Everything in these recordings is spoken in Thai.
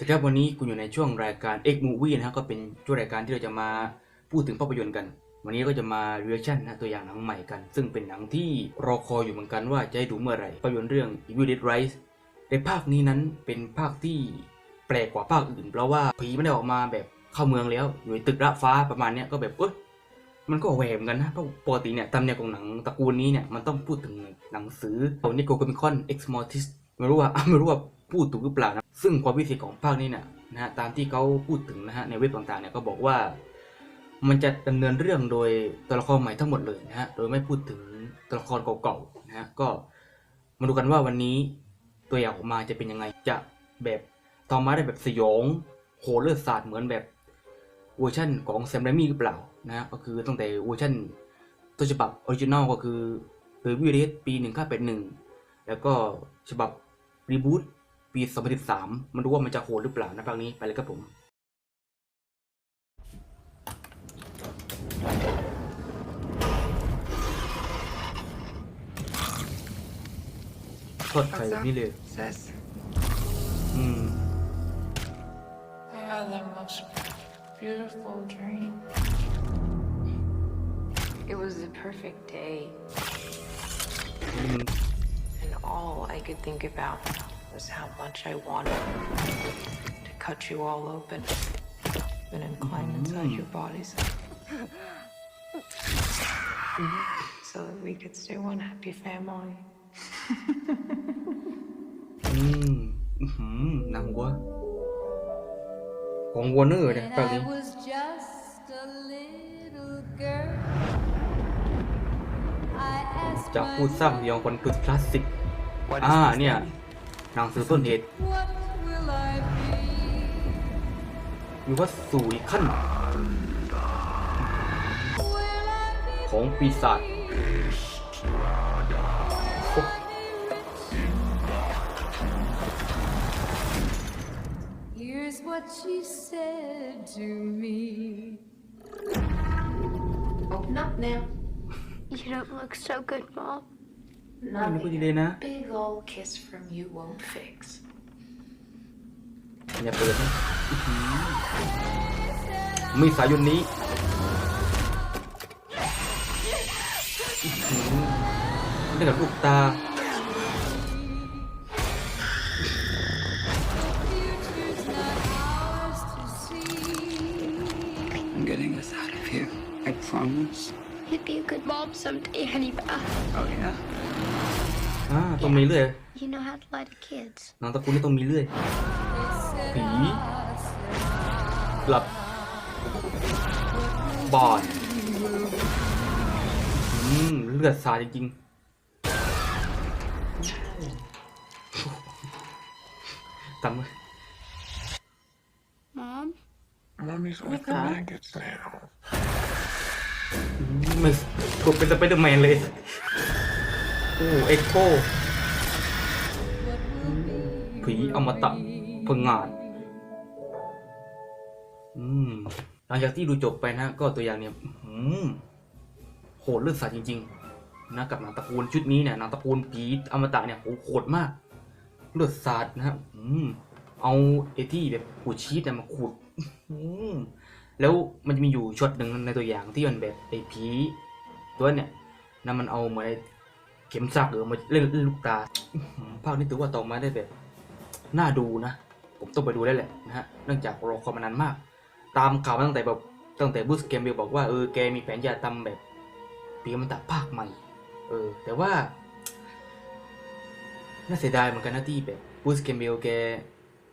สวัสดีครับวันนี้คุณอยู่ในช่วงรายการ X Movie นะฮะก็เป็นช่วงรายการที่เราจะมาพูดถึงภาพยนตร์กัน วันนี้ก็จะมา reaction นนะตัวอย่างหนังใหม่กัน ซึ่งเป็นหนังที่รอคอยอยู่เหมือนกันว่าจะได้ดูเมื่อไหร่ภาพยนตร์เรื่อง Evil Dead Rise ในภาคนี้นั้นเป็นภาคที่แปลกกว่าภาคอื่น เพราะว่าผีไม่ได้ออกมาแบบเข้าเมืองแล้ว อยู่ในตึกระฟ้าประมาณนี้ก็แบบเอ้ยมันก็แหวกเหมือนกันนะเพราะปกติเนี่ยตามแนวของหนังตระกูลนี้เนี่ยมันต้องพูดถึงหนังสือของนิโคลคอมิคอน Ex Mortis ไม่รู้ว่าไม่รู้ว่าพูดถูกหรือเปล่านะ ซึ่งความพิเศษของภาคนี้เนี่ยนะฮะตามที่เขาพูดถึงนะฮะในเว็บต่างๆเนี่ยก็บอกว่า มันจะดำเนินเรื่องโดยตัวละครใหม่ทั้งหมดเลยนะฮะโดยไม่พูดถึงตัวละครเก่าๆนะฮะก็มาดูกันว่าวันนี้ตัวอย่างออกมาจะเป็นยังไงจะแบบตอนมาได้แบบสยองโหเลือดสาดเหมือนแบบเวอร์ชันของแซมไรมี่หรือเปล่านะฮะก็คือตั้งแต่เวอร์ชันต้นฉบับออริจินอลก็คือ The v i l l a g e ปี 1981 แล้วก็ฉบับรีบูต ปี2013มันดูว่ามันจะโหดหรือเปล่านะภาคนี้ไปเลยครับผมทอดไข่แบบนี้เลย Sis. อืม I had the most beautiful dream. It was the perfect day, นี่มึง and all I could think about was how much I wanted to cut you all open and incline inside your bodies. So that we could stay one happy family. อืมอื้อหือหนังวัวของวอร์เนอร์เนี่ย When ภาค I นี้ was just a little girl, I asked จาก my ผู้สร้างยองคนกึศคลาสสิก อ่าเนี่ย หนังสือต้นเหตุ what will I be? วิวัฒน์สู่อีกขั้น Will I be ของปีศาจโอ้ Here's what she said to me. Open up now. You don't look so good, Mom. นี่ก็ดีเลยนะ Big old kiss from you won't fix. อย่าเปิดนะอื้อหือมีสายยนนี้อื้อหือนี่กับลูกตา Future's not ours to see. I'm getting us out of here. I promise. You'd be a good mom someday, honey Beth. Oh, yeah? อ่าต้องมีเรื่อย You know how to lie to kids. หนังตระกูลนี่ต้องมีเรื่อยผีหลับบอดอืมเลือดสาดจริงๆตำ Mom? Mommy's with the maggots now. มั นกเป็นสไปเดอร์แมนเลย โอ้เอ็กโคผีอมตะพงงาดอืมหลังจากที่ดูจบไปนะ ก็ตัวอย่างเนี่ยอืมโหดเลือดสาดจริง ๆ นะ กับนังตะกูลชุดนี้เนี่ยนังตะกูลผีอมตะเนี่ยโหโหดมาก เลือดสาดนะครับอืมเอาไอ้ที่แบบขูดชีสเนี่ยมาขูดอืม แล้วมันจะมีอยู่ช็อตหนึ่งในตัวอย่างที่มันแบบไอ้ผีตัวเนี่ยนะมันเอาเหมือนเข็มซักหรือมาเล่นเล่นลูกตาภาคนี้ถือว่าต่อมาได้แบบน่าดูนะ ผมต้องไปดูได้แหละนะฮะเนื่องจากรอคอยมานานมาก ตามข่าวมาตั้งแต่แบบตั้งแต่บูสเกมเบลบอกว่าเออแกมีแผนจะทำแบบปีมันตะภาคใหม่ เออ แต่ว่า น่าเสียดายเหมือนกันนะที่แบบบูสเกมเบลแก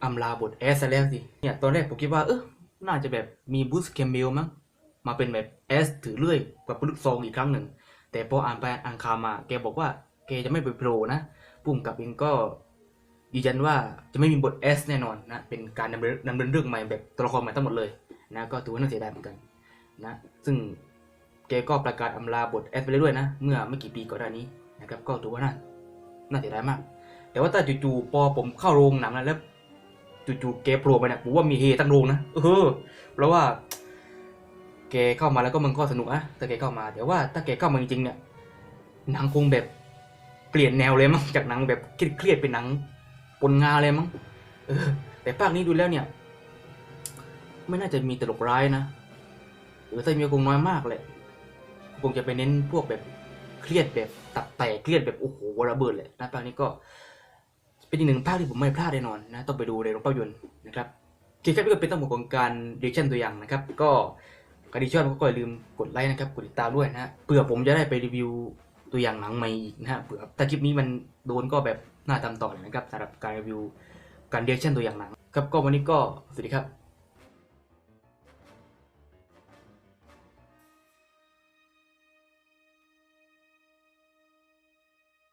อำลาบทแอสแล้วสิเนี่ยตอนแรกผมคิดว่าเออ น่าจะแบบมีบูสเกมเบลมั้งมาเป็นแบบแอสถือเลื่อยกับลูกซองอีกครั้งหนึ่ง แต่พออ่านไปอ่านข่าวมา แกบอกว่าแกจะไม่ไปโผล่นะปุ่มกับเองก็ยืนยันว่าจะไม่มีบทแอสแน่นอนนะ เป็นการดำเนินดำเนินเรื่องใหม่แบบตัวละครใหม่ทั้งหมดเลยนะก็ถือว่าน่าเสียดายเหมือนกันนะซึ่งแกก็ประกาศอำลาบทแอสไปเรื่อยๆนะ เมื่อไม่กี่ปีก่อนหน้านี้นะครับก็ถือว่าน่าน่าเสียดายมาก แต่ว่าถ้าจู่ๆพอผมเข้าโรงหนังแล้ว จู่ๆแกโผล่ไปเนี่ยผมว่ามีเฮตั้งโรงนะเออเพราะว่า แกเข้ามาแล้วก็มันก็สนุกอะถ้าแกเข้ามาแต่ว่าถ้าแกเข้ามาจริงๆเนี่ยหนังคงแบบเปลี่ยนแนวเลยมั้งจากหนังแบบเครียดๆเป็นหนังปนงาเลยมั้งเออ แต่ภาคนี้ดูแล้วเนี่ย ไม่น่าจะมีตลกร้ายนะหรือถ้ามีคงน้อยมากเลยคงจะไปเน้นพวกแบบเครียดแบบตับแตกเครียดแบบโอ้โหระเบิดเลยนะภาคนี้ก็ เป็นอีกหนึ่งภาคที่ผมไม่พลาดแน่นอนนะต้องไปดูในโรงภาพยนตร์นะครับโอเคครับนี่ก็เป็นตั้งหมดของการเรียกชั่นตัวอย่างนะครับ ก็ใครที่ชอบก็อย่าลืมกดไลค์นะครับกดติดตามด้วยนะฮะเผื่อผมจะได้ไปรีวิวตัวอย่างหนังใหม่อีกนะฮะเผื่อถ้าคลิปนี้มันโดนก็แบบน่าทำต่อเลยนะครับสำหรับการรีวิวการเรียกชั่นตัวอย่างหนังครับก็วันนี้ก็สวัสดีครับ